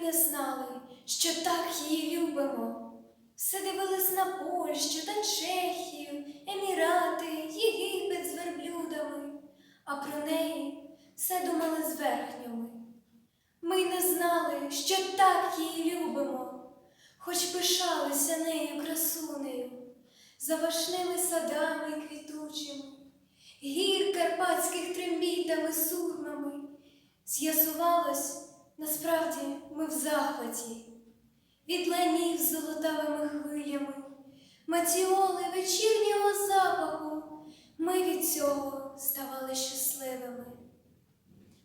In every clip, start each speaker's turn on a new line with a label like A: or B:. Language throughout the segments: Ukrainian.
A: не знали, що так її любимо. Все дивились на Польщу та Чехію, Емірати, Єгипет з верблюдами, а про неї все думали з верхньоми. Ми не знали, що так її любимо, хоч пишалися нею красунею, завашними садами квітучими, гір карпатських трембітами сурмами. З'ясувалось, насправді ми в захваті, від ланів з золотавими хвилями, матіоли вечірнього запаху, ми від цього ставали щасливими.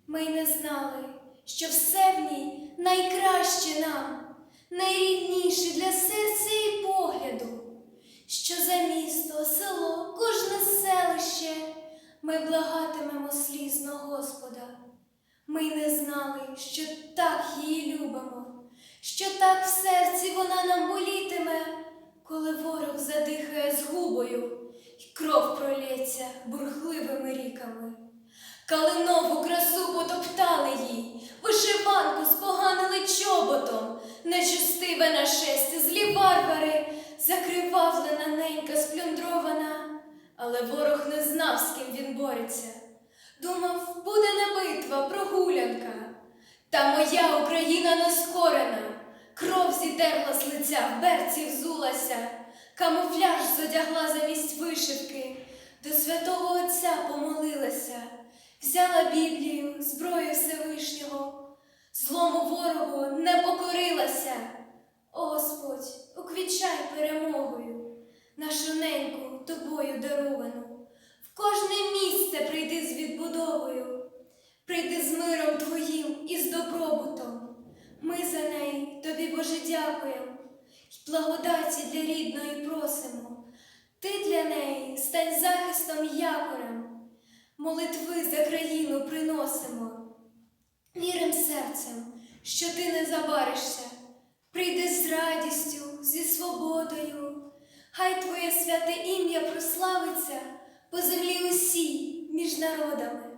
A: Ми й не знали, що все в ній найкраще нам, найрідніше для серця і погляду, що за місто, село, кожне селище ми благатимемо слізно Господа. Ми не знали, що так її любимо, що так в серці вона нам болітиме, коли ворог задихає згубою, і кров пролється бурхливими ріками. Калинову красу потоптали їй, вишиванку споганили чоботом, нечистиве нашестя, злі варвари, закривавлена ненька сплюндрована, але ворог не знав, з ким він бореться. Думав, буде не битва. Та моя Україна нескорена, кров зідерла з лиця, в берці взулася, камуфляж зодягла замість вишивки, до святого Отця помолилася, взяла Біблію, зброю Всевишнього, злому ворогу не покорилася. Господь, уквічай перемогою, нашу неньку тобою даровану. В кожне місце прийди з відбудовою, прийди з миром твоїм і з добробутом. Ми за неї тобі, Боже, дякуємо, й благодаті для рідної просимо. Ти для неї стань захистом й якорем, молитви за країну приносимо. Вірим серцем, що ти не забаришся, прийди з радістю, зі свободою, хай твоє святе ім'я прославиться по землі усій між народами.